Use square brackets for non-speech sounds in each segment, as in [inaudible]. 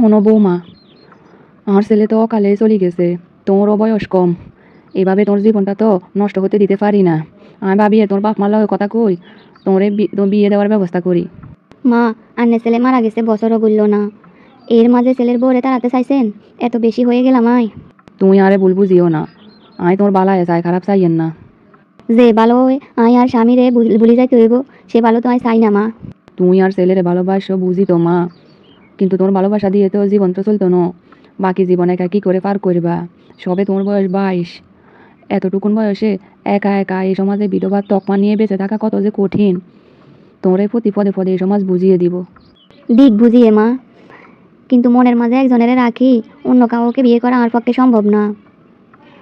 হনো বৌমা আমার ছেলে তো অকালে চলে গেছে তোরও বয়স কম। এভাবে তোর জীবনটা তো নষ্ট হতে দিতে পারি না। আমি ভাবি তোর বাপ মার কথা কই তোরে তোর বিয়ে দেওয়ার ব্যবস্থা করি। মা আন্নে ছেলে মারা গেছে বছরও বলল না। এর মাঝে ছেলের বউরে তাড়াতে চাইছেন এত বেশি হয়ে গেলাম আয়। তুই আরে ভুল বুঝিও না আমি তোর বালায় চাই খারাপ চাইয়েন না। যে ভালো আয় আর স্বামীরে ভুলি যাইতে হইব সে ভালো তো আয় চাই না মা। তুই আর ছেলেরে ভালোবাসো বুঝি তো মা কিন্তু তোর ভালোবাসা দিয়ে তো জীবন তো চলতো না। বাকি জীবন একা কী করে পার করবা? সবে তোমার বয়স বাইশ। এতটুকুন বয়সে একা একা এই সমাজে বিধবার তকমা নিয়ে বেঁচে থাকা কত যে কঠিন। তোরে প্রতি পদে পদে এই সমাজ বুঝিয়ে দিব। দিক বুঝিয়ে মা। কিন্তু মনের মাঝে একজনের রাখি অন্য কাউকে বিয়ে করা আমার পক্ষে সম্ভব না।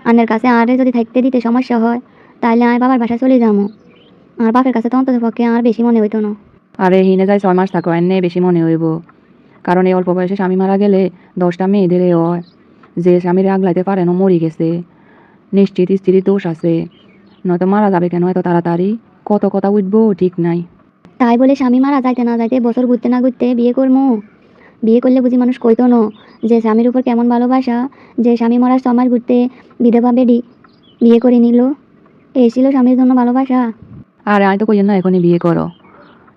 আনের কাছে আরে যদি থাকতে দিতে সমস্যা হয় তাহলে আমি বাবার বাসায় চলে যাব। আর বাপের কাছে তো অন্তত পক্ষে আর বেশি মনে হইতো না। আরে হিনে যায় ছয় মাস থাকো এনে বেশি মনে হইব। কারণ এই অল্প বয়সে স্বামী মারা গেলে দশটা মেয়েদের হয় যে স্বামীরে আগলাইতে পারে না মরি গেছে। নিশ্চিত স্ত্রীর দোষ আছে। নয়তো মারা যাবে কেন এত তাড়াতাড়ি? কত কথা উঠবো ঠিক নাই। তাই বলে স্বামী মারা যাইতে না যাইতে বছর ঘুরতে না ঘুরতে বিয়ে করব বিয়ে করলে বুঝি মানুষ কইতো না যে স্বামীর উপর কেমন ভালোবাসা যে স্বামী মরার সমাজ ঘুরতে বিধবা বেডি বিয়ে করে নিল। এই ছিল স্বামীর জন্য ভালোবাসা। আরে আমি তো কই না এখনই বিয়ে করো।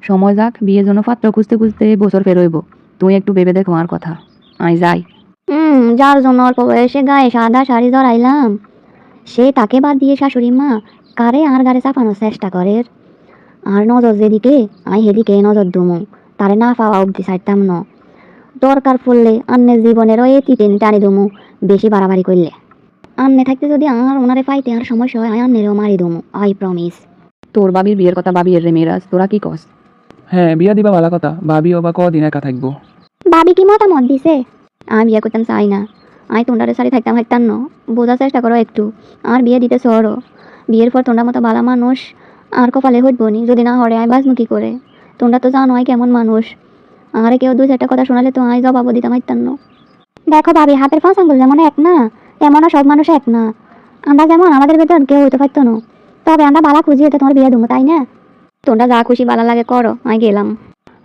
সময় যাক বিয়ের জন্য পাত্র খুঁজতে খুঁজতে বছর ফেরোইব তুই একটু ভেবে দেখো আমার কথা। আমি যাই। হুম যার জন্য অল্প বয়সে গায়ে সাদা শাড়ি জড়াইলাম সে তাকে বাদ দিয়ে শাশুড়ি মা কারে আর গাড়ি চাপানোর চেষ্টা করে আর নজর যেদিকে আই হেদিকে নজর দুমু তারে না পাওয়া অব্দি ছাড়তাম ন। দরকার পড়লে আন্নের জীবনেরও এ টিটেন টানি দুমু বেশি বাড়াবাড়ি করলে। আন্নে থাকতে যদি আর ওনারে পাইতে আর সমস্যা হয় আন্নেরও মারি দুমু আই প্রমিস তোর বাবির বিয়ের কথা ভাবি রে মেয়েরাজ তোরা কি কস? হ্যাঁ বিয়া দিবা ভালো কথা ভাবিও বা কদিন একা থাকব। ভাবি কি মতামত দিছে? আমি বিয়ে করতাম চাই না। আমি তোমরারে সারি থাকতাম হাইতাম ন। বোঝার চেষ্টা করো একটু। আর বিয়ে দিতে সরো বিয়ের পর তোমরা মতো বালা মানুষ। আর কপালে হইব নি যদি না হরে আমি বাজমু কি করে? তোমরা তো জানো আই কেমন মানুষ। আরে কেউ দু চারটা কথা শোনালে তো আমি জবাবও দিতাম হাইতাম ন। দেখো ভাবি হাতের পাঁচ আঙ্গুল যেমন এক না, তেমনও সব মানুষ এক না। আমরা যেমন আমাদের ভেতর কেউ হইতে পারতো না। তবে আমরা বালা খুঁজিয়ে তো তোমার বিয়ে দেবো, তাই না? তোমরা যা খুশি বালা লাগে করো। আমি গেলাম।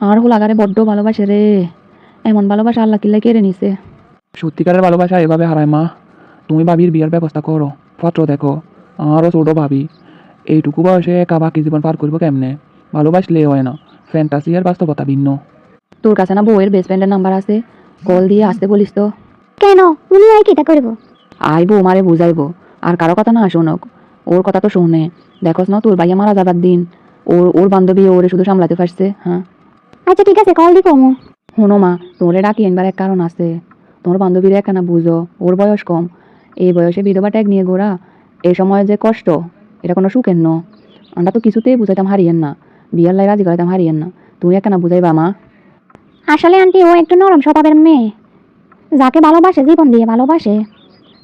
আর হল আগারে বড্ড ভালোবাসে রে। এমন ভালোবাসা আল্লাহ কিল্লা কেড়ে নিছে। সত্যিকারের ভালোবাসা এভাবে হারায় মা। তুমি ভাবির বিয়ার ব্যবস্থা করো পত্র দেখো আরও ছোটো ভাবি। এইটুকু বয়সে একা বাকি জীবন পার করব কেমনে? ভালোবাসলে হয় না ফ্যান্টাসি আর বাস্তবতা ভিন্ন। তোর কাছে না বউয়ের বেস্ট ফ্রেন্ডের নাম্বার আছে? কল দিয়ে আসতে বলিস তো। কেন? উনি আর কিটা করব? আইবো মারে বুঝাইবো। আর কারও কথা না শোনক। ওর কথা তো শোনে। দেখোস না তোর ভাইয়া মারা যাবার দিন। ওর ওর বান্ধবী ওরে শুধু সামলাতে পারছে হ্যাঁ। আচ্ছা ঠিক আছে কল দি কমু শোনো মা তোরে ডাকি এনবার এক কারণ আছে। তোর বান্ধবীর একখানা বুঝো ওর বয়স কম। এই বয়সে বিধবা ট্যাগ নিয়ে ঘোরা এই সময় যে কষ্ট এটা কোনো সুখের ন আমরা তো কিছুতেই বুঝাইতাম হারিয়েন না। বিয়ার লাই রাজি করাইতাম হারিয়েন না। তুই একখানা বুঝাইবা মা। আসলে আন্টি ও একটু নরম স্বভাবের মেয়ে। যাকে ভালোবাসে জীবন দিয়ে ভালোবাসে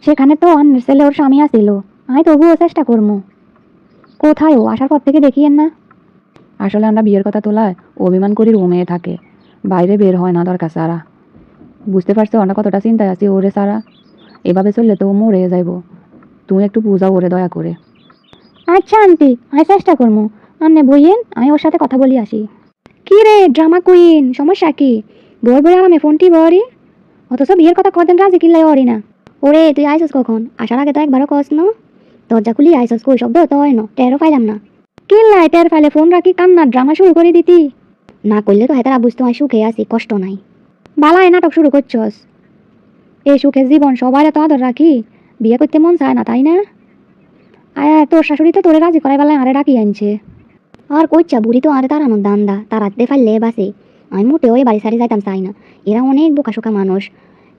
সেখানে তো অন্যের ছেলে ওর স্বামী আসিল আমি তবুও চেষ্টা করব কোথায় ও আসার পর থেকে দেখিয়েন না। আসলে আমরা বিয়ের কথা তোলায় অভিমান করি রুমে থাকে। বাইরে বের হয় না দরকার, সারা। বুঝতে পারছ? আমরা কতটা চিন্তায় আছি ওরে সারা। এভাবে চললে তো মরে যাইব। তুই একটু বুঝাও ওরে, দয়া করে। আচ্ছা আন্টি, আমি চেষ্টা করব আন্নে বইয়েন, আমি ওর সাথে কথা বলি আসি। কি রে, ড্রামা কুইন, সমস্যা কি? বই বই আরামে ফোনটি বরি অথচ বিয়ের কথা কদিন রাজি কিনলাই অরি না। ওরে, তুই আইসস কখন? আসার আগে তো একবারও কস ন। দরজা খুলি, আইসস কই, শব্দ তো হয় না, টেরও পাইলাম না। কিনলাই, টের ফাইলে ফোন রাখি কান্নার ড্রামা শুরু করে দিতি। না করলে তো হেতারা বুঝতে হয় সুখে আছি, কষ্ট নাই। বালায় নাটক শুরু করছস। এই সুখের জীবন সবাই তো আদর রাখি, বিয়ে করতে মন চায় না, তাই না? আয়া তোর শাশুড়ি তো তোরে রাজি করাই বেলায় আরে ডাকি আনছে। আর কইচ্ছা, বুড়ি তো আরে তারানোর দান্দা তারাতে ফাইলে বাসে। আমি মোটেও এই বাড়ি সারি যাইতাম চাই না। এরা অনেক বোকা বোকাশোকা মানুষ।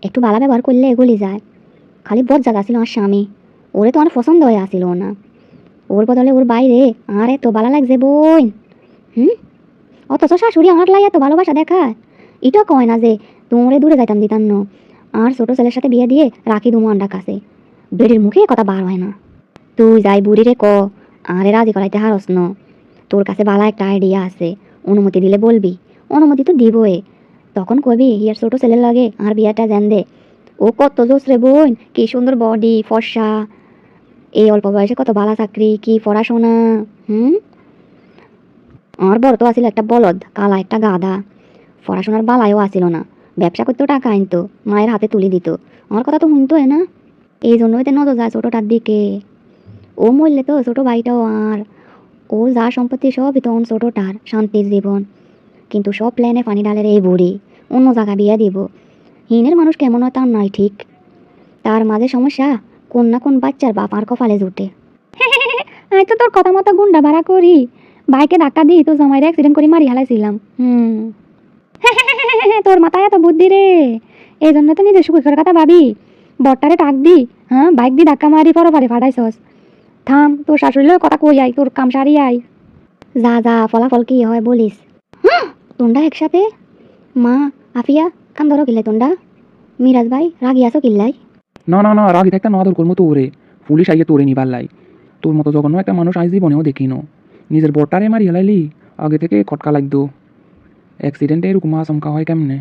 একটু বালা ব্যবহার করলে এগুলি যায়। খালি বজ্জাত ছিল আমার স্বামী। ওরে তো আমার পছন্দ হয়ে আসিল না। ওর বদলে ওর বাইরে আরে তো বালা লাগছে বই হুম? অথচ শাশুড়ি আমার লাই এত ভালোবাসা দেখায়। এটা কয় না যে তোমরে দূরে যাইতাম দিতাম আর ছোট ছেলের সাথে বিয়ে দিয়ে রাখি দুমো আন্ডা কাছে বেডির মুখে কথা বার হয় না। তুই যাই বুড়ি রে ক, আরে রাজি করাইতে হারস ন। তোর কাছে বালা একটা আইডিয়া আছে, অনুমতি দিলে বলবি। অনুমতি তো দিবই। তখন কবি ইয়ার ছোট ছেলের লাগে আর বিয়াটা জান দে। ও কত জোস রে বোন, কি সুন্দর বডি ফর্সা। এই অল্প বয়সে কত বালা চাকরি, কি পড়াশোনা, হুম? আর বড় তো আসিল একটা বলদ, কালা একটা গাদা পড়াশোনার বালায়ও আসিল না। ব্যবসা করতেও টাকা আনতো, মায়ের হাতে তুলে দিত। আমার কথা তো শুনতো না। এই জন্যই তো নজর যায় ছোটোটার দিকে। ও মরলে তো ছোটো ভাইটাও আর। ও যা সম্পত্তি সবই তখন ছোটোটার, শান্তির জীবন। কিন্তু সব প্ল্যানে পানি ডালের এই বুড়ি, অন্য জায়গা বিয়ে দিব। হিনের মানুষ কেমন হয় তার নয় ঠিক। তার মাঝে সমস্যা, কোন না কোন বাচ্চার বাপ আর কপালে জুটে। [laughs] আমি তো তোর কথা মতো গুন্ডা ভাড়া করি। বাইকে ধাক্কা দিই তো জামাইরে অ্যাক্সিডেন্ট করে, মারি হালাইছিলাম। হুম। [laughs] তোর মাথায় এত বুদ্ধি রে। এই জন্য তো নিজের সুখের কথা ভাবি। বট্টারে টাক দি হ্যাঁ বাইক দিয়ে ধাক্কা মারি পরো পারে ফাটাইছস। থাম, তোর শাশুড়ির কথা কই আই, তোর কাম সারি আই। যা যা, ফলাফল কি হয় বলিস। তোমরা একসাথে? মা, আফিয়া, কান ধরো কিল্লাই তোমরা। মিরাজ ভাই, রাগি আছো কিল্লাই না না না, রাগি থাকতে না আদর করব তোরে। পুলিশ আইয়ে তোরে নিবার লাই তোর মতো জঘন্য একটা মানুষ আজ জীবনেও দেখিনো। নিজের বরটারে মারি হেলাইলি আগে থেকে খটকা লাগতো অ্যাক্সিডেন্টে এরকম আচমকা হয় কেমনে?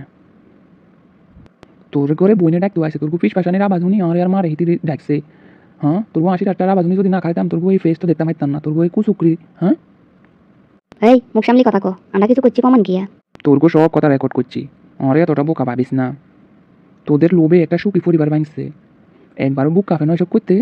তোর করে বইনে ডাকতে আসে তোর পিস পাশানের আবাজ উনি আর আর মারে হিতি ডাকছে। হ্যাঁ তোর আশি টাকার আবাজ উনি যদি না খাইতাম তোর এই ফেসটা দেখতে পাইতাম না। তোর এই কুচুকরি হ্যাঁ? এই মুখ সামলি কথা কো আমরা কিছু করছি কমান গিয়া। তোর গো সব কথা রেকর্ড করছি আরে এতটা বোকা ভাবিস না। তোদের লোভে একটা সুখী পরিবার বাঁচছে একবারও বুক কাফে নয় সব করতে?